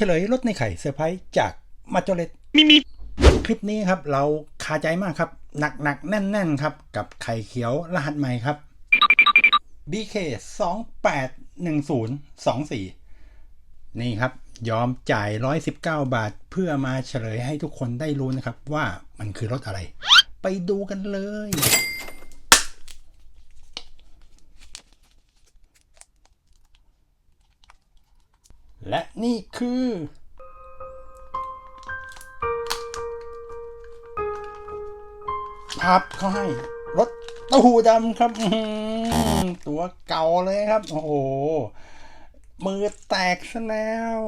ฉลยรถในไข่เซอร์ไพรส์จากมาจเลตมีมีคลิปนี้ครับเราคาใจมากครับหนักหนักๆแน่นแน่นๆครับ กับไข่เขียวรหัสใหม่ครับ BK 2 8 1 0 2 4 นี่ครับ ยอมจ่าย 119 บาท เพื่อมาเฉลยให้ทุกคนได้รู้นะครับ ว่ามันคือรถอะไร ไปดูกันเลย และนี่คือ ภาพเขาให้ รถเต้าหู้ดำครับ ตัวเก่าเลยครับ โอ้โห มือแตกซะแล้ว